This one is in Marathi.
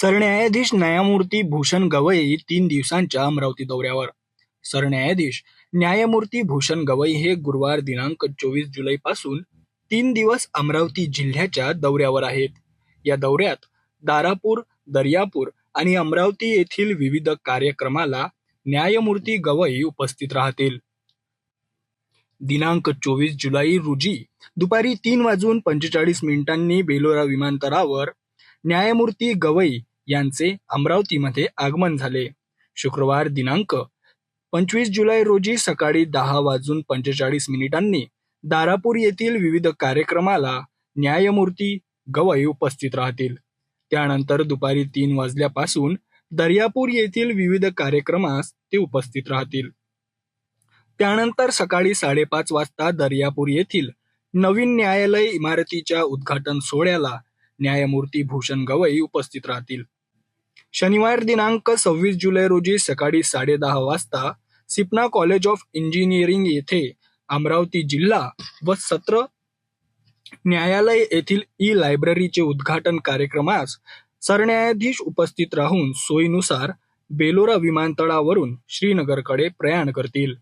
सरन्यायाधीश न्यायमूर्ती भूषण गवई तीन दिवसांच्या अमरावती दौऱ्यावर. सरन्यायाधीश न्यायमूर्ती भूषण गवई हे गुरुवार दिनांक चोवीस जुलै पासून तीन दिवस अमरावती जिल्ह्याच्या दौऱ्यावर आहेत. या दौऱ्यात दारापूर दर्यापूर आणि अमरावती येथील विविध कार्यक्रमाला न्यायमूर्ती गवई उपस्थित राहतील. दिनांक चोवीस जुलै रोजी दुपारी तीन वाजून पंचेचाळीस मिनिटांनी बेलोरा विमानतळावर न्यायमूर्ती गवई यांचे अमरावतीमध्ये आगमन झाले. शुक्रवार दिनांक पंचवीस जुलै रोजी सकाळी दहा वाजून पंचेचाळीस मिनिटांनी दारापूर येथील विविध कार्यक्रमाला न्यायमूर्ती गवई उपस्थित राहतील. त्यानंतर दुपारी तीन वाजल्यापासून दर्यापूर येथील विविध कार्यक्रमास ते उपस्थित राहतील. त्यानंतर सकाळी साडेपाच वाजता दर्यापूर येथील नवीन न्यायालय इमारतीच्या उद्घाटन सोहळ्याला न्यायमूर्ती भूषण गवई उपस्थित राहतील. शनिवार दिनांक सव्वीस जुलै रोजी सकाळी साडेदहा वाजता सिपना कॉलेज ऑफ इंजिनिअरिंग येथे अमरावती जिल्हा व सत्र न्यायालय येथील ई लायब्ररीचे उद्घाटन कार्यक्रमास सरन्यायाधीश उपस्थित राहून सोयीनुसार बेलोरा विमानतळावरून श्रीनगरकडे प्रयाण करतील.